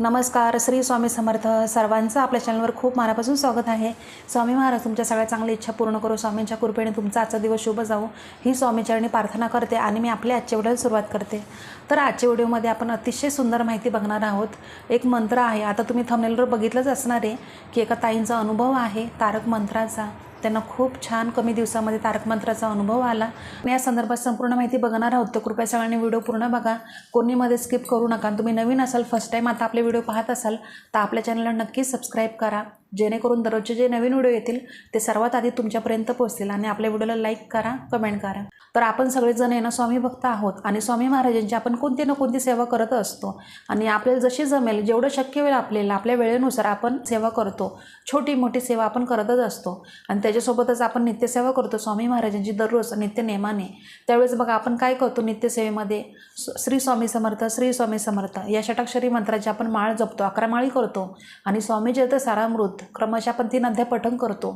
नमस्कार श्री स्वामी समर्थ सर्वांचं आपल्या चॅनलवर खूप मनापासून स्वागत आहे. स्वामी महाराज तुमच्या सगळ्या चांगल्या इच्छा पूर्ण करू. स्वामींच्या कृपेने तुमचा आजचा दिवस शुभ जाऊ ही स्वामीचरणी प्रार्थना करते आणि मी आपल्या आजच्या व्हिडिओला सुरुवात करते. तर आजच्या व्हिडिओमध्ये आपण अतिशय सुंदर माहिती बघणार आहोत. एक मंत्र आहे. आता तुम्ही थमनेलवर बघितलंच असणार आहे की एका ताईंचा अनुभव आहे तारक मंत्राचा. त्यांना खूप छान कमी दिवसामध्ये तारकमंत्राचा अनुभव आला. मी या संदर्भात संपूर्ण माहिती बघणार आहोत. तर कृपया सगळ्यांनी व्हिडिओ पूर्ण बघा. कोणीमध्ये स्किप करू नका. आणि तुम्ही नवीन असाल फर्स्ट टाईम आता आपले व्हिडिओ पाहत असाल तर आपल्या चॅनलला नक्की सबस्क्राईब करा. जेणेकरून दररोजचे जे नवीन व्हिडिओ येतील ते सर्वात आधी तुमच्यापर्यंत पोहोचतील आणि आपल्या व्हिडिओला लाईक करा कमेंट करा. तर आपण सगळेजण आहे ना स्वामी भक्त आहोत आणि स्वामी महाराजांची आपण कोणती ना कोणती सेवा करत असतो. आणि आपल्याला जशी जमेल जेवढं शक्य होईल आपल्याला आपल्या वेळेनुसार आपण सेवा करतो. छोटी मोठी सेवा आपण करतच असतो. आणि त्याच्यासोबतच आपण नित्यसेवा करतो स्वामी महाराजांची दररोज नित्य नेमाने. त्यावेळेस बघा आपण काय करतो नित्यसेवेमध्ये? श्री स्वामी समर्थ श्री स्वामी समर्थ या षटाक्षरी मंत्राची आपण माळ जपतो अकरा माळी करतो. आणि स्वामी जयत सारामृत क्रमशः आपण तीन अध्याय पठण करतो.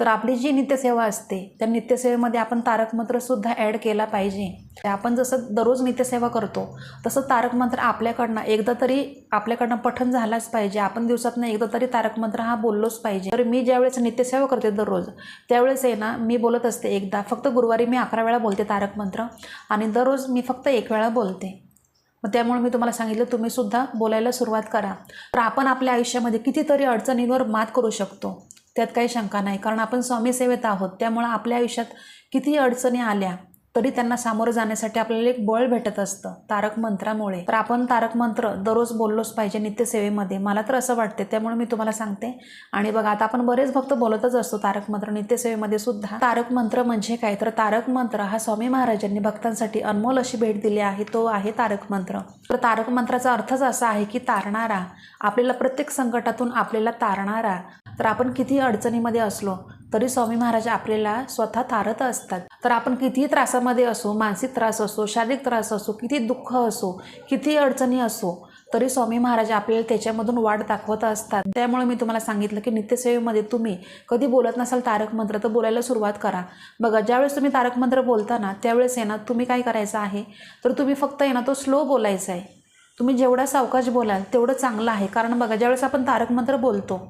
तर आपली जी नित्यसेवा असते त्या नित्यसेवेमध्ये आपण तारक मंत्रसुद्धा ॲड केला पाहिजे. आपण जसं दररोज नित्यसेवा करतो तसं तारक मंत्र आपल्याकडनं एकदा तरी आपल्याकडनं पठण झालाच पाहिजे. आपण दिवसातनं एकदा तरी तारकमंत्र हा बोललोच पाहिजे. तर मी ज्यावेळेस नित्यसेवा करते दररोज त्यावेळेस आहे ना मी बोलत असते एकदा. फक्त गुरुवारी मी अकरा वेळा बोलते तारक मंत्र आणि दररोज मी फक्त एक वेळा बोलते. मग त्यामुळे मी तुम्हाला सांगितलं तुम्ही सुद्धा बोलायला सुरुवात करा. तर आपण आपल्या आयुष्यामध्ये कितीतरी अडचणींवर मात करू शकतो. त्यात काही शंका नाही. कारण आपण स्वामी सेवेत आहोत. त्यामुळं आपल्या आयुष्यात किती अडचणी आल्या तरी त्यांना सामोरं जाण्यासाठी आपल्याला एक बळ भेटत असतं तारक मंत्रामुळे. तर आपण तारक मंत्र दररोज बोललोच पाहिजे नित्यसेवेमध्ये. मला तर असं वाटते त्यामुळे मी तुम्हाला सांगते. आणि बघा आता आपण बरेच भक्त बोलतच असतो तारक मंत्र नित्यसेवेमध्ये सुद्धा. तारक मंत्र म्हणजे काय? तर तारक मंत्र हा स्वामी महाराजांनी भक्तांसाठी अनमोल अशी भेट दिली आहे तो आहे तारक मंत्र. तर तारक मंत्राचा अर्थच असा आहे की तारणारा. आपल्याला प्रत्येक संकटातून आपल्याला तारणारा. तर आपण किती अडचणीमध्ये असलो तरी स्वामी महाराज आपल्याला स्वतः तारत असतात. तर आपण कितीही त्रासामध्ये असो मानसिक त्रास असो शारीरिक त्रास असो किती दुःख असो किती अडचणी असो तरी स्वामी महाराज आपल्याला त्याच्यामधून वाट दाखवत असतात. त्यामुळे मी तुम्हाला सांगितलं की नित्यसेवेमध्ये तुम्ही कधी बोलत नसाल तारक मंत्र तर बोलायला सुरुवात करा. बघा ज्यावेळेस तुम्ही तारक मंत्र बोलता ना त्यावेळेस आहे ना तुम्ही काय करायचं आहे? तर तुम्ही फक्त आहे ना तो स्लो बोलायचा आहे. तुम्ही जेवढा सावकाश बोलाल तेवढं चांगलं आहे. कारण बघा ज्यावेळेस आपण तारक मंत्र बोलतो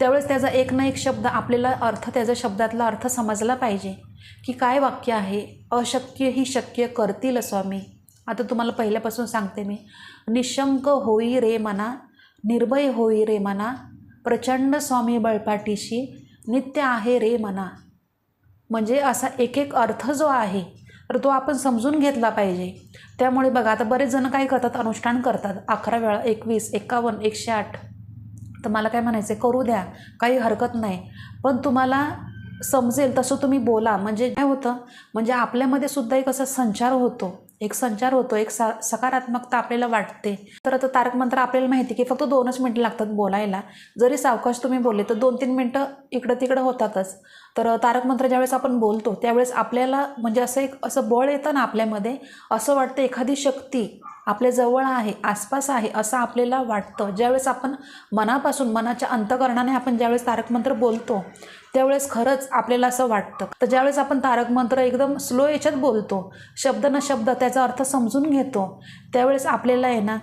त्यावेळेस त्याचा एक ना एक शब्द आपल्याला अर्थ त्याचा शब्दातला अर्थ समजला पाहिजे की काय वाक्य आहे? अशक्य ही शक्य करतील स्वामी. आता तुम्हाला पहिल्यापासून सांगते मी. निशंक होई रे मना निर्भय होई रे मना प्रचंड स्वामी बळपाटीशी नित्य आहे रे मना. म्हणजे असा एक एक अर्थ जो आहे तर तो आपण समजून घेतला पाहिजे. त्यामुळे बघा आता बरेच जण काय करतात? अनुष्ठान करतात. अकरा वेळा एकवीस एक्कावन्न एकशे आठ. तर मला काय म्हणायचं आहे करू द्या काही हरकत नाही. पण तुम्हाला समजेल तसं तुम्ही बोला. म्हणजे काय होतं म्हणजे आपल्यामध्ये सुद्धा एक असा संचार होतो. एक संचार होतो एक सा सकारात्मकता आपल्याला वाटते. तर आता तारक मंत्र आपल्याला माहिती आहे की फक्त दोनच मिनटं लागतात बोलायला. जरी सावकाश तुम्ही बोलले तर दोन तीन मिनटं इकडं तिकडं होतातच. तर तारक मंत्र ज्यावेळेस आपण बोलतो त्यावेळेस आपल्याला म्हणजे असं एक असं बळ येतं ना आपल्यामध्ये. असं वाटतं एखादी शक्ती आपल्या जवळ आहे आसपास आहे असं आपल्याला वाटतं. ज्यावेळेस आपण मनापासून मनाच्या अंतकरणाने आपण ज्यावेळेस तारक मंत्र बोलतो त्यावेळेस खरंच आपल्याला असं वाटतं. तर ज्यावेळेस आपण तारक मंत्र एकदम स्लो याच्यात बोलतो शब्द न शब्द त्याचा अर्थ समजून घेतो त्यावेळेस आपल्याला आहे ना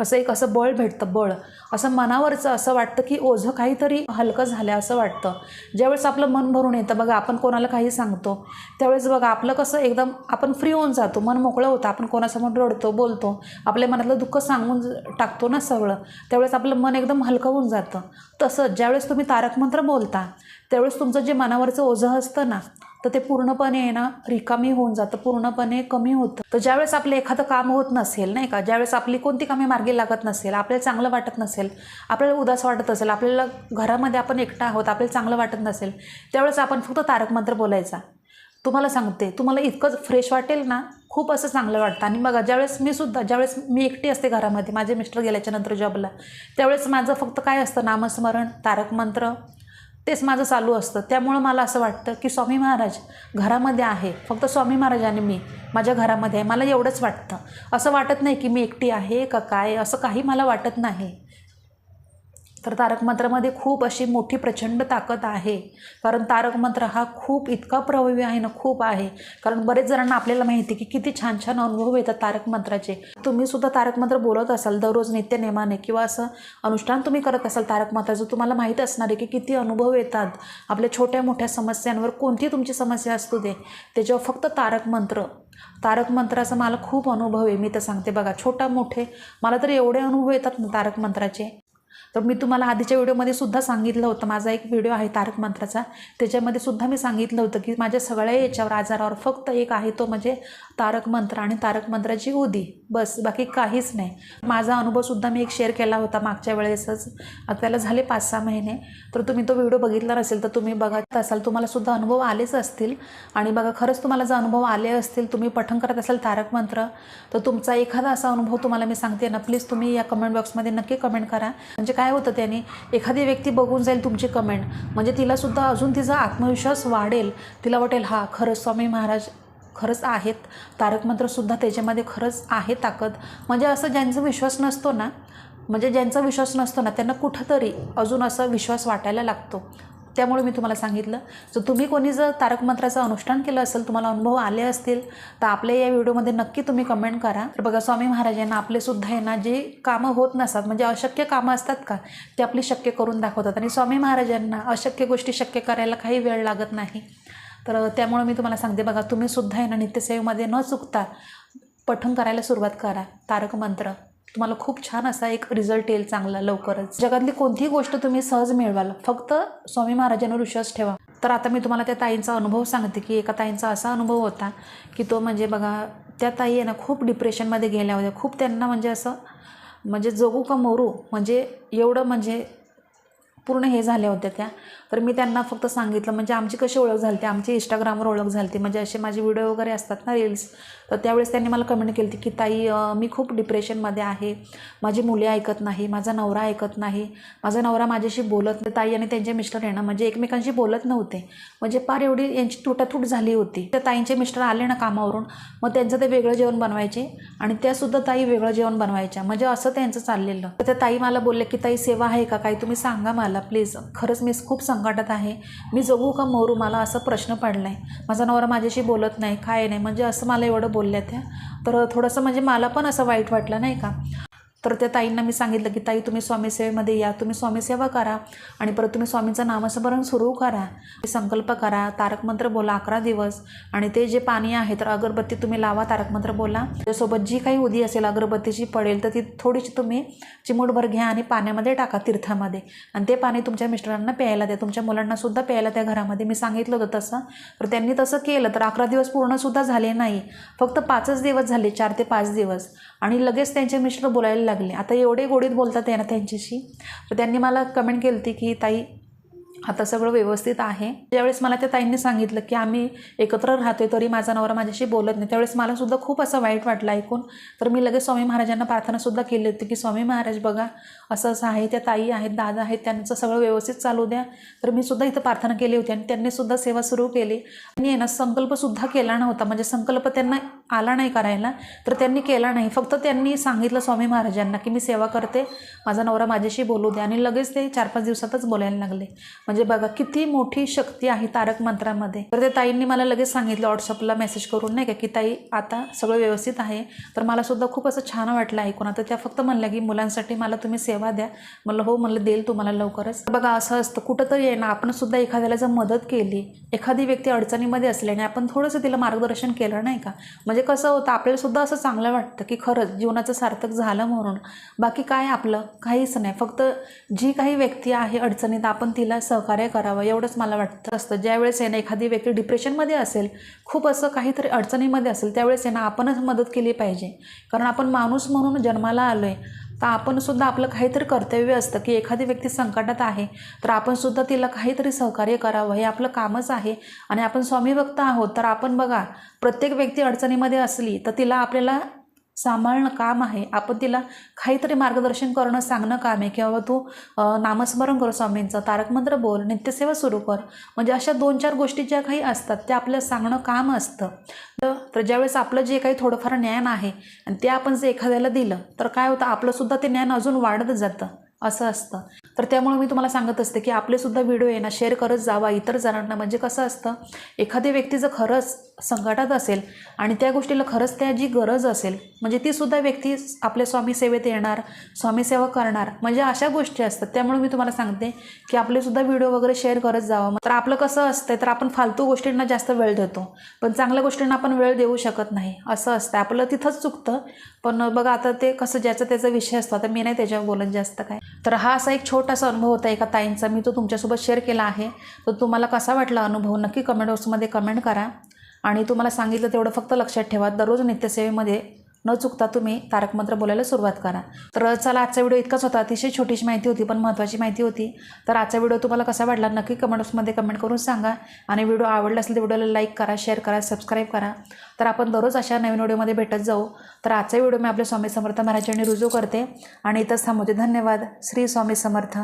असं एक असं बळ भेटतं बळ. असं मनावरचं असं वाटतं की ओझं काहीतरी हलकं झालं असं वाटतं. ज्यावेळेस आपलं मन भरून येतं बघा आपण कोणाला काही सांगतो त्यावेळेस बघा आपलं कसं एकदम आपण फ्री होऊन जातो मन मोकळं होतं आपण कोणासमोर रडतो बोलतो आपल्या मनातलं दुःख सांगून टाकतो ना सगळं त्यावेळेस आपलं मन एकदम हलकं होऊन जातं. तसंच ज्यावेळेस तुम्ही तारक मंत्र बोलता त्यावेळेस तुमचं जे मनावरचं ओझं असतं ना तर ते पूर्णपणे आहे ना रिकामी होऊन जातं पूर्णपणे कमी होतं. तर ज्यावेळेस आपलं एखादं काम होत नसेल नाही का? ज्यावेळेस आपली कोणती कामे मार्गी लागत नसेल आपल्याला चांगलं वाटत नसेल आपल्याला उदास वाटत असेल आपल्याला घरामध्ये आपण एकटा आहोत आपल्याला चांगलं वाटत नसेल त्यावेळेस आपण फक्त तारक मंत्र बोलायचा. तुम्हाला सांगते तुम्हाला इतकंच फ्रेश वाटेल ना खूप असं चांगलं वाटतं. आणि बघा ज्यावेळेस मी सुद्धा ज्यावेळेस मी एकटी असते घरामध्ये माझे मिस्टर गेल्याच्यानंतर जॉबला त्यावेळेस माझं फक्त काय असतं? नामस्मरण तारक मंत्र तेच माझं चालू असतं. त्यामुळं मला असं वाटतं की स्वामी महाराज घरामध्ये आहे. फक्त स्वामी महाराज आणि मी माझ्या घरामध्ये आहे. मला एवढंच वाटतं. असं वाटत नाही की मी एकटी आहे का काय? असं काही मला वाटत नाही. तर तारक मंत्रामध्ये खूप अशी मोठी प्रचंड ताकद आहे. कारण तारक मंत्र हा खूप इतका प्रभावी आहे ना खूप आहे. कारण बरेच जणांना आपल्याला माहिती की किती छान छान अनुभव येतात तारक मंत्राचे. तुम्ही सुद्धा तारक मंत्र बोलत असाल दररोज नित्यनेमाने किंवा असं अनुष्ठान तुम्ही करत असाल तारक मंत्राचं तुम्हाला माहीत असणार आहे की किती अनुभव येतात. आपल्या छोट्या मोठ्या समस्यांवर कोणती तुमची समस्या असतो दे. त्याच्यावर फक्त तारक मंत्र. तारक मंत्राचा मला खूप अनुभव आहे मी तर सांगते बघा छोटा मोठे मला तर एवढे अनुभव येतात ना तारक मंत्राचे. तर मी तुम्हाला आधीच्या व्हिडिओमध्ये सुद्धा सांगितलं होतं माझा एक व्हिडिओ आहे तारक मंत्राचा. त्याच्यामध्ये सुद्धा मी सांगितलं होतं की माझ्या सगळ्या याच्यावर आजारावर फक्त एक आहे तो म्हणजे तारक मंत्र आणि तारक मंत्राची उदी. बस बाकी काहीच नाही. माझा अनुभवसुद्धा मी एक शेअर केला होता मागच्या वेळेसच. त्याला झाले पाच सहा महिने. तर तुम्ही तो व्हिडिओ बघितला नसेल तर तुम्ही बघत असाल तुम्हाला सुद्धा अनुभव आलेच असतील. आणि बघा खरंच तुम्हाला जर अनुभव आले असतील तुम्ही पठण करत असाल तारक मंत्र तर तुमचा एखादा असा अनुभव तुम्हाला मी सांगते. ना प्लीज तुम्ही या कमेंट बॉक्समध्ये नक्की कमेंट करा. म्हणजे काय काय होतं त्याने? एखादी व्यक्ती बघून जाईल तुमची कमेंट म्हणजे तिलासुद्धा अजून तिचा आत्मविश्वास वाढेल. तिला वाटेल हा खरंच स्वामी महाराज खरंच आहेत. तारक मंत्रसुद्धा त्याच्यामध्ये खरंच आहे ताकद. म्हणजे असं ज्यांचा विश्वास नसतो ना म्हणजे ज्यांचा विश्वास नसतो ना त्यांना कुठंतरी अजून असा विश्वास वाटायला लागतो. त्यामुळे मी तुम्हाला सांगितलं. जर तुम्ही कोणी जर तारक मंत्राचं अनुष्ठान केलं असेल तुम्हाला अनुभव आले असतील तर आपल्या या व्हिडिओमध्ये नक्की तुम्ही कमेंट करा. तर बघा स्वामी महाराजांना आपले सुद्धा आहे ना जे कामं होत नसतात म्हणजे अशक्य कामं असतात का ते आपली शक्य करून दाखवतात. आणि स्वामी महाराजांना अशक्य गोष्टी शक्य करायला काही वेळ लागत नाही. तर त्यामुळे मी तुम्हाला सांगते बघा तुम्ही सुद्धा नित्यसेवेमध्ये न चुकता पठण करायला सुरुवात करा. तारक मंत्र. तुम्हाला खूप छान असा एक रिझल्ट येईल चांगला लवकरच. जगातली कोणतीही गोष्ट तुम्ही सहज मिळवाल. फक्त स्वामी महाराजांवर विश्वास ठेवा. तर आता मी तुम्हाला त्या ताईंचा अनुभव सांगते की एका ताईंचा असा अनुभव होता की तो म्हणजे बघा त्या ताई आहे ना खूप डिप्रेशनमध्ये गेल्या होत्या. खूप त्यांना म्हणजे असं म्हणजे जगू का मरू म्हणजे एवढं म्हणजे पूर्ण हे झाल्या होत्या त्या. तर मी त्यांना फक्त सांगितलं म्हणजे आमची कशी ओळख झाली ती आमची इंस्टाग्रामवर ओळख झाली ती म्हणजे असे माझे व्हिडिओ वगैरे असतात ना रील्स तर त्यावेळेस त्यांनी मला कमेंट केली होती की ताई मी खूप डिप्रेशनमध्ये आहे. माझी मुले ऐकत नाही. माझा नवरा ऐकत नाही. माझा नवरा माझ्याशी बोलत नाही. ताई आणि त्यांचे मिस्टर येणं म्हणजे एकमेकांशी बोलत नव्हते. म्हणजे फार एवढी यांची तुटातूट झाली होती. त्या ताईंचे मिस्टर आले ना कामावरून मग त्यांचं ते वेगळं जेवण बनवायचे आणि त्यासुद्धा ताई वेगळं जेवण बनवायच्या. म्हणजे असं त्यांचं चाललेलं. तर त्या ताई मला बोलले की ताई सेवा आहे का? काही तुम्ही सांगा मला. प्लीज खरंच मी खूप संकटात आहे. मी जगू का मोरू? मला असा प्रश्न पडला आहे माझा नवरा माझ्याशी बोलत नाही काय नाही म्हणजे असं मला एवढं बोलल्या त्या. तर थोडंसं म्हणजे मला पण असं वाईट वाटलं नाही का? तर त्या ताईंना मी सांगितलं की ताई तुम्ही स्वामीसेवेमध्ये या. तुम्ही स्वामीसेवा करा आणि परत तुम्ही स्वामींचं नामस्मरण सुरू करा. संकल्प करा. तारक मंत्र बोला अकरा दिवस आणि ते जे पाणी आहे तर अगरबत्ती तुम्ही लावा तारक मंत्र बोला. त्यासोबत जी काही उदी असेल अगरबत्तीची पडेल तर ती थोडीशी तुम्ही चिमूटभर घ्या आणि पाण्यामध्ये टाका तीर्थामध्ये. आणि ते पाणी तुमच्या मिस्टरांना प्यायला द्या. तुमच्या मुलांनासुद्धा प्यायला त्या घरामध्ये. मी सांगितलं होतं तसं. तर त्यांनी तसं केलं तर अकरा दिवस पूर्णसुद्धा झाले नाही. फक्त पाचच दिवस झाले चार ते पाच दिवस. आणि लगेच त्यांचे मिस्टर बोलायला लागले. आता एवढे गोडीत बोलतात आहे ना त्यांच्याशी. तर त्यांनी मला कमेंट केली होती की ताई आता सगळं व्यवस्थित आहे. ज्यावेळेस मला त्या ताईंनी सांगितलं की आम्ही एकत्र राहतोय तरी माझा नवरा माझ्याशी बोलत नाही. त्यावेळेस मला सुद्धा खूप असं वाईट वाटलं ऐकून. तर मी लगेच स्वामी महाराजांना प्रार्थनासुद्धा केली होती की स्वामी महाराज बघा असं असं आहे त्या ताई आहेत दादा आहेत त्यांचं सगळं व्यवस्थित चालू द्या. तर मी सुद्धा इथं प्रार्थना केली होती आणि त्यांनी सुद्धा सेवा सुरू केली. आणि आहे ना संकल्पसुद्धा केला नव्हता. म्हणजे संकल्प त्यांना आला नाही करायला तर त्यांनी केला नाही. फक्त त्यांनी सांगितलं स्वामी महाराजांना की मी सेवा करते माझा नवरा माझ्याशी बोलू द्या आणि लगेच ते चार पाच दिवसातच बोलायला लागले. म्हणजे बघा किती मोठी शक्ती आहे तारक मंत्रामध्ये. तर त्या ताईंनी मला लगेच सांगितलं व्हॉट्सअपला मेसेज करून नाही का की ताई आता सगळं व्यवस्थित आहे. तर मला सुद्धा खूप असं छान वाटलं ऐकून. आता त्या फक्त म्हणल्या की मुलांसाठी मला तुम्ही सेवा द्या. म्हणलं हो म्हणलं देईल तुम्हाला लवकरच. बघा असं असतं. कुठंतरी आहे ना आपण सुद्धा एखाद्याला जर मदत केली एखादी व्यक्ती अडचणीमध्ये असल्याने आपण थोडंसं तिला मार्गदर्शन केलं नाही का? म्हणजे म्हणजे कसं होतं आपल्याला सुद्धा असं चांगलं वाटतं की खरंच जीवनाचं सार्थक झालं म्हणून. बाकी काय आपलं? काहीच नाही. फक्त जी काही व्यक्ती आहे अडचणीत आपण तिला सहकार्य करावं एवढंच मला वाटतं असतं. ज्यावेळेस आहे ना एखादी व्यक्ती डिप्रेशनमध्ये असेल खूप असं काहीतरी अडचणीमध्ये असेल त्यावेळेस आहे ना आपणच मदत केली पाहिजे. कारण आपण माणूस म्हणून जन्माला आलो आहे तर आपणसुद्धा आपलं काहीतरी कर्तव्य असतं की एखादी व्यक्ती संकटात आहे तर आपणसुद्धा तिला काहीतरी सहकार्य करावं. हे आपलं कामच आहे आणि आपण स्वामी भक्त आहोत तर आपण बघा प्रत्येक व्यक्ती अडचणीमध्ये असली तर तिला आपल्याला सांभाळणं काम आहे. आपण तिला काहीतरी मार्गदर्शन करणं सांगणं काम आहे. किंवा तू नामस्मरण कर स्वामींचं. तारकमंत्र बोल नित्यसेवा सुरू कर. म्हणजे अशा दोन चार गोष्टी ज्या काही असतात त्या आपल्याला सांगणं काम असतं. तर ज्यावेळेस आपलं जे काही थोडंफार ज्ञान आहे आणि ते आपण जे एखाद्याला दिलं तर काय होतं? आपलंसुद्धा ते ज्ञान अजून वाढत जातं. असं असतं. तर त्यामुळे मी तुम्हाला सांगत असते की आपले सुद्धा व्हिडिओ आहे ना शेअर करत जावा. इतर जणांना म्हणजे कसं असतं एखादी व्यक्ती जर खरंच संकटात असेल आणि त्या गोष्टीला खरंच त्याची गरज असेल म्हणजे ती सुद्धा व्यक्ती आपल्या स्वामी सेवेत येणार स्वामीसेवा करणार म्हणजे अशा गोष्टी असतात. त्यामुळे मी तुम्हाला सांगते की आपले सुद्धा व्हिडिओ वगैरे शेअर करत जावं. तर आपलं कसं असतं तर आपण फालतू गोष्टींना जास्त वेळ देतो. पण चांगल्या गोष्टींना आपण वेळ देऊ शकत नाही असं असतं आपलं तिथंच चुकतं. पण बघा आता ते कसं ज्याचा त्याचा विषय असतो आता मी नाही त्याच्यावर बोलत जास्त काय. तर हा असा एक छोटासा अनुभव होता एका ताईंचा. मी तो तुमच्यासोबत शेअर केला आहे. तर तुम्हाला कसा वाटला अनुभव? नक्की कमेंट बॉक्समध्ये कमेंट करा. आणि तुम्हाला सांगितलं तेवढं फक्त लक्षात ठेवा. दररोज नित्यसेवेमध्ये न चुकता तुम्ही तारक मंत्र बोलायला सुरुवात करा. तर चला आजचा व्हिडिओ इतकाच होता. अतिशय छोटीशी माहिती होती पण महत्त्वाची माहिती होती. तर आजचा व्हिडिओ तुम्हाला कसा वाटला नक्की कमेंट बॉक्समध्ये कमेंट करून सांगा. आणि व्हिडिओ आवडला असेल तर व्हिडिओला लाईक करा शेअर करा सबस्क्राईब करा. तर आपण दररोज अशा नवीन व्हिडिओमध्ये भेटत जाऊ. तर आजचा व्हिडिओ मी आपल्या स्वामी समर्थ महाराजांनी रुजू करते. आणि इथंच थांबवते. धन्यवाद. श्री स्वामी समर्थ.